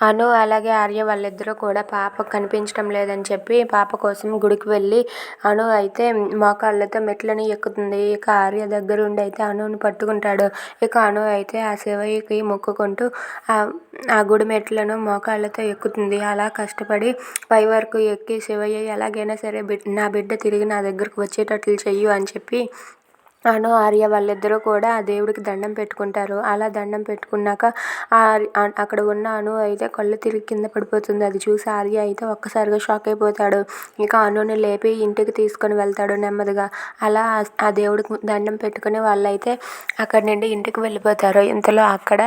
అను అలాగే ఆర్య వాళ్ళిద్దరూ కూడా పాప కనిపించడం లేదని చెప్పి పాప కోసం గుడికి వెళ్ళి అను అయితే మోకాళ్ళతో మెట్లని ఎక్కుతుంది. ఇక ఆర్య దగ్గరుండి అయితే అనుని పట్టుకుంటాడు. ఇక అను అయితే ఆ శివయ్యకి మొక్కుకుంటూ ఆ గుడి మెట్లను మోకాళ్ళతో ఎక్కుతుంది. అలా కష్టపడి పై వరకు ఎక్కి శివయ్య ఎలాగైనా సరే బిడ్ నా బిడ్డ తిరిగి నా దగ్గరకు వచ్చేటట్లు చెయ్యు అని చెప్పి అను ఆర్య వాళ్ళిద్దరూ కూడా ఆ దేవుడికి దండం పెట్టుకుంటారు. అలా దండం పెట్టుకున్నాక అక్కడ ఉన్న అను అయితే కళ్ళు తిరిగి కింద పడిపోతుంది. అది చూసి ఆర్య అయితే ఒక్కసారిగా షాక్ అయిపోతాడు. ఇక అనుని లేపి ఇంటికి తీసుకొని వెళ్తాడు నెమ్మదిగా. అలా ఆ దేవుడికి దండం పెట్టుకుని వాళ్ళైతే అక్కడి నుండి ఇంటికి వెళ్ళిపోతారు. ఇంతలో అక్కడ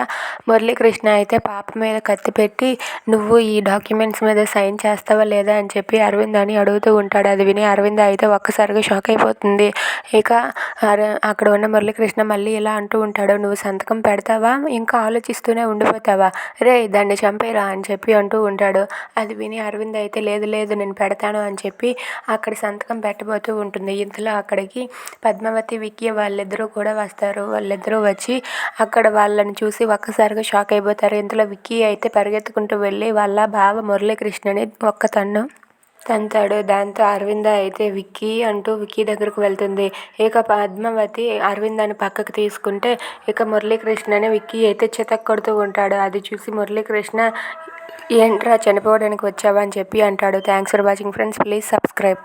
మురళీకృష్ణ అయితే పాప మీద కత్తి పెట్టి నువ్వు ఈ డాక్యుమెంట్స్ మీద సైన్ చేస్తావా లేదా? అని చెప్పి అరవింద్ అని అడుగుతూ ఉంటాడు. అది విని అరవింద్ అయితే ఒక్కసారిగా షాక్ అయిపోతుంది. ఇక అక్కడ ఉన్న మురళీకృష్ణ మళ్ళీ ఇలా అంటూ ఉంటాడు నువ్వు సంతకం పెడతావా? ఇంకా ఆలోచిస్తూనే ఉండిపోతావా? రే దాన్ని చంపేరా అని చెప్పి అంటూ ఉంటాడు. అది విని అరవింద్ అయితే లేదు లేదు నేను పెడతాను అని చెప్పి అక్కడ సంతకం పెట్టబోతూ ఉంటుంది. ఇంతలో అక్కడికి పద్మావతి విక్కీ వాళ్ళిద్దరూ కూడా వస్తారు. వాళ్ళిద్దరూ వచ్చి అక్కడ వాళ్ళని చూసి ఒక్కసారిగా షాక్ అయిపోతారు. ఇంతలో విక్కీ అయితే పరిగెత్తుకుంటూ వెళ్ళి వాళ్ళ బావ మురళీకృష్ణని ఒక్క తన్ను తంతాడు. దాంతో అరవింద అయితే విక్కీ అంటూ విక్కీ దగ్గరకు వెళ్తుంది. ఇక పద్మావతి అరవిందాన్ని పక్కకు తీసుకుంటే ఇక మురళీకృష్ణని విక్కీ అయితే చితక్ కొడుతూ ఉంటాడు. అది చూసి మురళీకృష్ణ ఏంట్రా చనిపోవడానికి వచ్చావా? అని చెప్పి అంటాడు. Thanks for watching friends. Please subscribe.